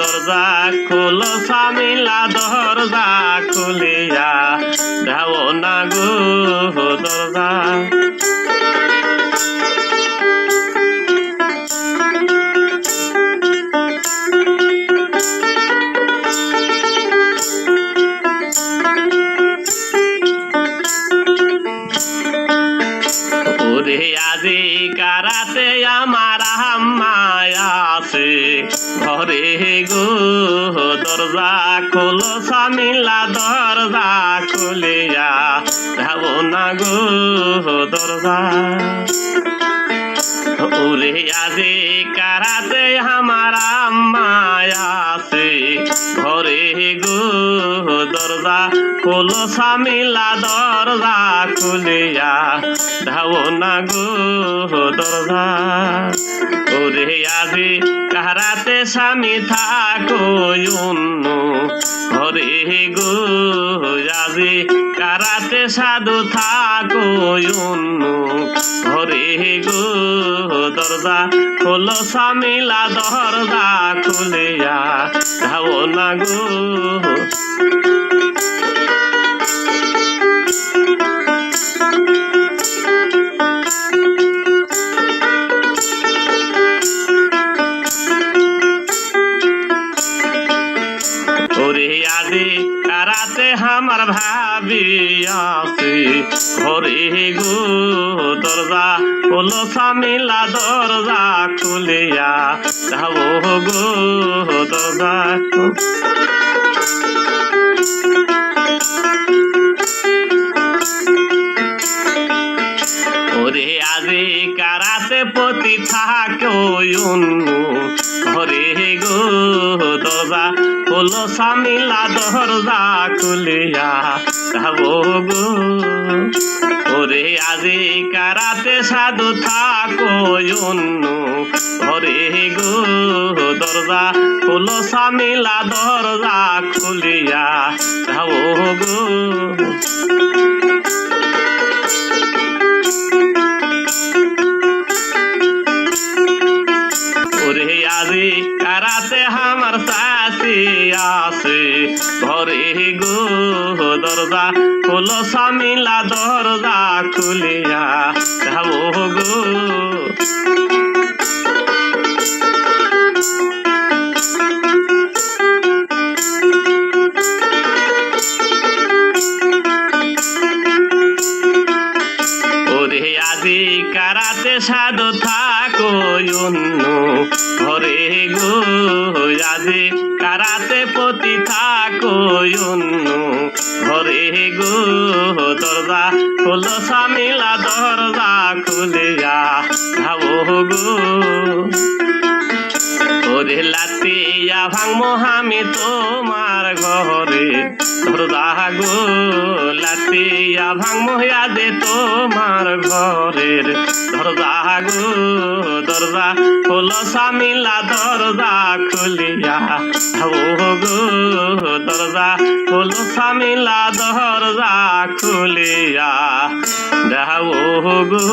দরজা খোলো সামিলা দরজা খুলিয়া দাও না গো দরজা। আজি কারাতে আমার আম্মায় আছে। ঘরে গো, দরজা খোলো সামিলা দরজা খুলিয়া যাব না গো, দরজা। ওরে আজি কারাতে আমার আছে, ঘরে গো, দরজা খোলো সামিলা দরজা খুলিয়া ধাও না গো, দরজা। ওরে আজি কারাতে স্বামী থাকো অন্য ঘরে গো আজি কারাতে সাধু থাকো অন্য ঘরে গো দরজা খোলো সামিলা দরজা খুলিয়া ধাও না গো। ওরে আদি কারাতে আমার ভাবি আসি ঘরে গো, দরজা খোলো সামিলা দরজা খুলিয়া। যাব গো, দরজা খোলো সামিলা দরজা খুলিয়া খাব গো। ওরে আজি কারাতে সাধু থাকো অন্য ঘরে গো। দরজা খোলো সামিলা দরজা খুলিয়া ঘরে গো, দরজা খোলো, সামিলা দরজা খুলিয়া যাব গো। কারাতে সাধু থাকো, অন্য ঘরে গো, আজি দরজা খোলো সামিলা দরজা খুলিয়া খাব গো। ওরে লাতিয়া ভাঙমো আমি তোমার ঘরে দরজা গো। লাতিয়া ভাঙমো দে তোমার ঘরের দরজা গো। দরজা খোলো সামিলা দরজা খুলিয়া হব গো। দরজা খোল সামিলা দরজা খুলিয়া দেহ গো।